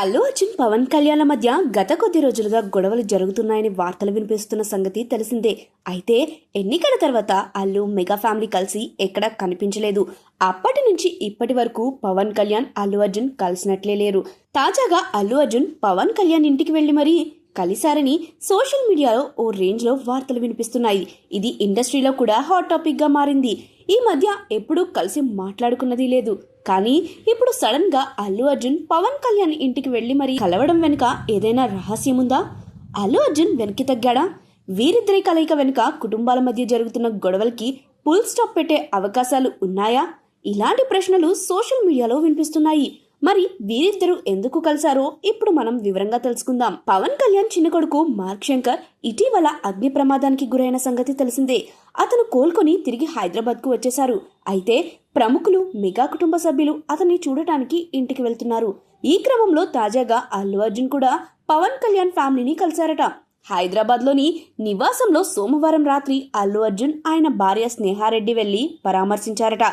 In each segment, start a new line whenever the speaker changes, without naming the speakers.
అల్లు అర్జున్ పవన్ కళ్యాణ్ మధ్య గత కొద్ది రోజులుగా గొడవలు జరుగుతున్నాయని వార్తలు వినిపిస్తున్న సంగతి తెలిసిందే. అయితే ఎన్నికల తర్వాత అల్లు మెగా ఫ్యామిలీ కలిసి ఎక్కడా కనిపించలేదు. అప్పటి నుంచి ఇప్పటి వరకు పవన్ కళ్యాణ్ అల్లు అర్జున్ కలిసినట్లే లేరు. తాజాగా అల్లు అర్జున్ పవన్ కళ్యాణ్ ఇంటికి వెళ్ళి మరీ కలిశారని సోషల్ మీడియాలో ఓ రేంజ్లో వార్తలు వినిపిస్తున్నాయి. ఇది ఇండస్ట్రీలో కూడా హాట్ టాపిక్గా మారింది. ఈ మధ్య ఎప్పుడూ కలిసి మాట్లాడుకున్నది లేదు. కానీ ఇప్పుడు సడన్గా అల్లు అర్జున్ పవన్ కళ్యాణ్ ఇంటికి వెళ్ళి మరి కలవడం వెనుక ఏదైనా రహస్యం ఉందా అల్లు అర్జున్ వెనక్కి తగ్గాడా? వీరిద్దరి కలయిక వెనుక కుటుంబాల మధ్య జరుగుతున్న గొడవలకి ఫుల్ స్టాప్ పెట్టే అవకాశాలు ఉన్నాయా? ఇలాంటి ప్రశ్నలు సోషల్ మీడియాలో వినిపిస్తున్నాయి. మరి వీరిద్దరూ ఎందుకు కలిశారో ఇప్పుడు మనం వివరంగా తెలుసుకుందాం. పవన్ కళ్యాణ్ చిన్న కొడుకు మార్క్ శంకర్ ఇటీవల అగ్ని ప్రమాదానికి గురైన సంగతి తెలిసిందే. అతను కోలుకొని తిరిగి హైదరాబాద్కు వచ్చేశారు. అయితే ప్రముఖులు మెగా కుటుంబ సభ్యులు అతన్ని చూడటానికి ఇంటికి వెళ్తున్నారు. ఈ క్రమంలో తాజాగా అల్లు అర్జున్ కూడా పవన్ కళ్యాణ్ ఫ్యామిలీని కలిశారట. హైదరాబాద్లోని నివాసంలో సోమవారం రాత్రి అల్లు అర్జున్ ఆయన భార్య స్నేహారెడ్డి వెళ్ళి పరామర్శించారట.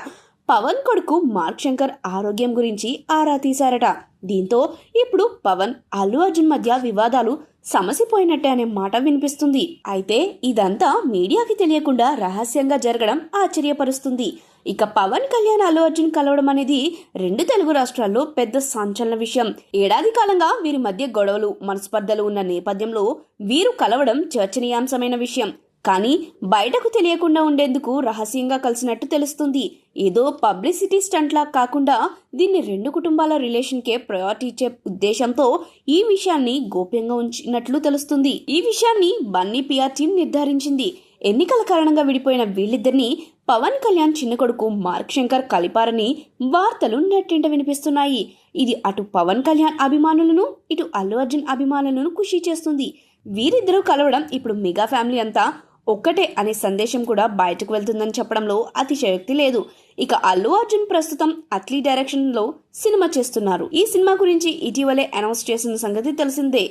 పవన్ కొడుకు మార్క్ శంకర్ ఆరోగ్యం గురించి ఆరా తీశారట. దీంతో ఇప్పుడు పవన్ అల్లు అర్జున్ మధ్య వివాదాలు సమసిపోయినట్టే అనే మాట వినిపిస్తుంది. అయితే ఇదంతా మీడియాకి తెలియకుండా రహస్యంగా జరగడం ఆశ్చర్యపరుస్తుంది. ఇక పవన్ కళ్యాణ్ అల్లు అర్జున్ కలవడం అనేది రెండు తెలుగు రాష్ట్రాల్లో పెద్ద సంచలన విషయం. ఏడాది కాలంగా వీరి మధ్య గొడవలు మనస్పర్ధలు ఉన్న నేపథ్యంలో వీరు కలవడం చర్చనీయాంశమైన విషయం. కానీ బయటకు తెలియకుండా ఉండేందుకు రహస్యంగా కలిసినట్టు తెలుస్తుంది. ఏదో పబ్లిసిటీ స్టంట్లా కాకుండా దీన్ని రెండు కుటుంబాల రిలేషన్కే ప్రయారిటీ ఇచ్చే ఉద్దేశంతో ఈ విషయాన్ని గోప్యంగా ఉంచినట్లు తెలుస్తుంది. ఈ విషయాన్ని బన్నీ పిఆర్ టీం నిర్ధారించింది. ఎన్నికల కారణంగా విడిపోయిన వీళ్ళిద్దరిని పవన్ కళ్యాణ్ చిన్న కొడుకు మార్క్ శంకర్ కలిపారని వార్తలు నెట్టింట వినిపిస్తున్నాయి. ఇది అటు పవన్ కళ్యాణ్ అభిమానులను ఇటు అల్లు అర్జున్ అభిమానులను ఖుషి చేస్తుంది. వీరిద్దరూ కలవడం ఇప్పుడు మెగా ఫ్యామిలీ అంతా ఒక్కటే అనే సందేశం కూడా బయటకు వెళ్తుందని చెప్పడంలో అతిశయోక్తి లేదు. ఇక అల్లు అర్జున్ ప్రస్తుతం అట్లీ డైరెక్షన్లో సినిమా చేస్తున్నారు. ఈ సినిమా గురించి ఇటీవలే అనౌన్స్ చేసిన సంగతి తెలిసిందే.